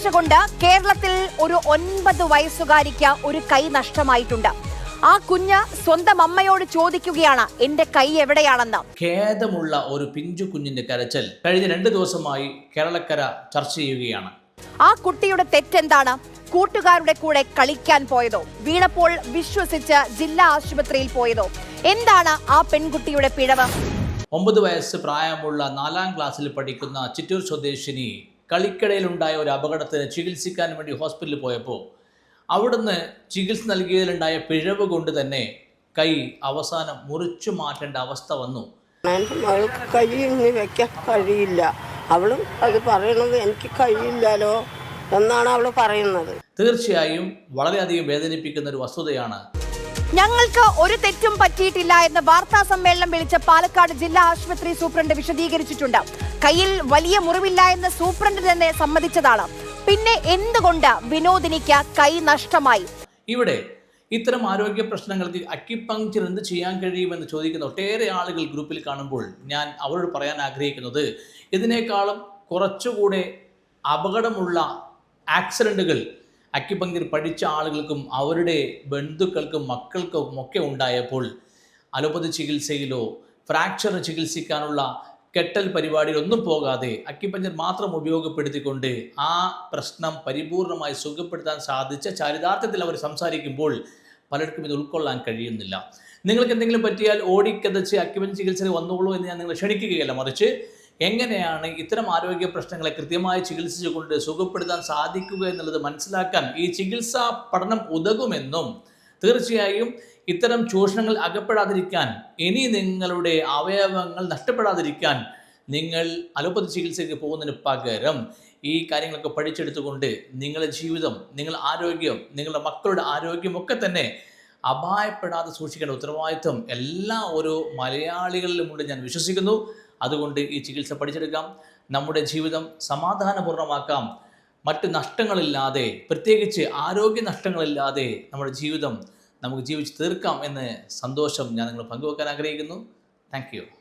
ഒരാഴ്ച കൊണ്ട് കേരളത്തിൽ ഒരു ഒൻപത് വയസ്സുകാരിക്ക് ഒരു കൈ നഷ്ടമായിട്ടുണ്ട്. ആ കുഞ്ഞ് സ്വന്തം അമ്മയോട് ചോദിക്കുകയാണ് എന്റെ കൈ എവിടെയാണെന്ന്? ഖേദമുള്ള ഒരു പിഞ്ചു കുഞ്ഞിന്റെ കരച്ചൽ കഴിഞ്ഞ രണ്ട് ദിവസമായി കേരളക്കര ചർച്ച ചെയ്യുകയാണ്. ആ കുട്ടിയുടെ തെറ്റെന്താണ്? കൂട്ടുകാരുടെ കൂടെ കളിക്കാൻ പോയതോ? വീണപ്പോൾ വിശ്വസിച്ച് ജില്ലാ ആശുപത്രിയിൽ പോയതോ? എന്താണ് ആ പെൺകുട്ടിയുടെ പിഴവ്? ഒമ്പത് വയസ്സ് പ്രായമുള്ള നാലാം ക്ലാസ്സിൽ പഠിക്കുന്ന ചിറ്റൂർ സ്വദേശിനി കളിക്കിടയിലുണ്ടായ ഒരു അപകടത്തിന് ചികിത്സിക്കാൻ വേണ്ടി ഹോസ്പിറ്റലിൽ പോയപ്പോൾ അവിടുന്ന് ചികിത്സ നൽകിയതിലുണ്ടായ പിഴവ് കൊണ്ട് തന്നെ കൈ അവസാനം മുറിച്ചു മാറ്റേണ്ട അവസ്ഥ വന്നു. കൈ ഇനി വെക്കാൻ കഴിയില്ല. അവളും അത് പറയണത് എനിക്ക് കഴിയില്ലല്ലോ എന്നാണ് അവൾ പറയുന്നത്. തീർച്ചയായും വളരെയധികം വേദനിപ്പിക്കുന്ന ഒരു വസ്തുതയാണ് ഞങ്ങൾക്ക് ഒരു തെറ്റും പറ്റിയിട്ടില്ല എന്ന് വാർത്താ സമ്മേളനം വിളിച്ച പാലക്കാട് ജില്ലാ ആശുപത്രി സൂപ്രണ്ട് വിശദീകരിച്ചിട്ടുണ്ട്. കയ്യിൽ വലിയ മുറിവില്ല എന്ന് സൂപ്രണ്ട് തന്നെ സമ്മതിച്ചതാണ്. പിന്നെ എന്തുകൊണ്ട് വിനോദിനിക്ക് കൈ നഷ്ടമായി? ഇവിടെ ഇത്തരം ആരോഗ്യ പ്രശ്നങ്ങൾക്ക് അക്യുപങ്ക്ചർ എന്ത് ചെയ്യാൻ കഴിയുമെന്ന് ചോദിക്കുന്ന ഒട്ടേറെ ആളുകൾ ഗ്രൂപ്പിൽ കാണുമ്പോൾ ഞാൻ അവരോട് പറയാൻ ആഗ്രഹിക്കുന്നത് ഇതിനേക്കാളും കുറച്ചുകൂടെ അപകടമുള്ള ആക്സിഡന്റുകൾ അക്യുപങ്ക്ചർ പഠിച്ച ആളുകൾക്കും അവരുടെ ബന്ധുക്കൾക്കും മക്കൾക്കും ഒക്കെ ഉണ്ടായപ്പോൾ അലോപ്പതി ചികിത്സയിലോ ഫ്രാക്ചർ ചികിത്സിക്കാനുള്ള കെട്ടൽ പരിപാടിയിലൊന്നും പോകാതെ അക്യുപഞ്ചർ മാത്രം ഉപയോഗപ്പെടുത്തിക്കൊണ്ട് ആ പ്രശ്നം പരിപൂർണമായി സുഖപ്പെടുത്താൻ സാധിച്ച ചരിതാർത്ഥത്തിൽ അവർ സംസാരിക്കുമ്പോൾ പലർക്കും ഇത് ഉൾക്കൊള്ളാൻ കഴിയുന്നില്ല. നിങ്ങൾക്ക് എന്തെങ്കിലും പറ്റിയാൽ ഓടിക്കതച്ച് അക്യുപഞ്ചർ ചികിത്സയിൽ വന്നോളൂ എന്ന് ഞാൻ നിങ്ങളെ ക്ഷണിക്കുകയല്ല. മറിച്ച് എങ്ങനെയാണ് ഇത്തരം ആരോഗ്യ പ്രശ്നങ്ങളെ കൃത്യമായി ചികിത്സിച്ചുകൊണ്ട് സുഖപ്പെടുത്താൻ സാധിക്കുക എന്നുള്ളത് മനസ്സിലാക്കാൻ ഈ ചികിത്സാ പഠനം ഉതകുമെന്നും തീർച്ചയായും ഇത്തരം ചൂഷണങ്ങൾ അകപ്പെടാതിരിക്കാൻ ഇനി നിങ്ങളുടെ അവയവങ്ങൾ നഷ്ടപ്പെടാതിരിക്കാൻ നിങ്ങൾ അലോപ്പതി ചികിത്സയ്ക്ക് പോകുന്നതിന് പകരം ഈ കാര്യങ്ങളൊക്കെ പഠിച്ചെടുത്തുകൊണ്ട് നിങ്ങളുടെ ജീവിതം നിങ്ങളുടെ ആരോഗ്യം നിങ്ങളുടെ മക്കളുടെ ആരോഗ്യമൊക്കെ തന്നെ അപായപ്പെടാതെ സൂക്ഷിക്കേണ്ട ഉത്തരവാദിത്വം എല്ലാ ഓരോ മലയാളികളിലുമുണ്ട് ഞാൻ വിശ്വസിക്കുന്നു. അതുകൊണ്ട് ഈ ചികിത്സ പഠിച്ചെടുക്കാം. നമ്മുടെ ജീവിതം സമാധാനപൂർണമാക്കാം മറ്റ് നഷ്ടങ്ങളില്ലാതെ പ്രത്യേകിച്ച് ആരോഗ്യ നഷ്ടങ്ങളില്ലാതെ നമ്മുടെ ജീവിതം നമുക്ക് ജീവിച്ച് തീർക്കാം എന്ന് സന്തോഷം ഞാൻ നിങ്ങൾ പങ്കുവെക്കാൻ ആഗ്രഹിക്കുന്നു. താങ്ക്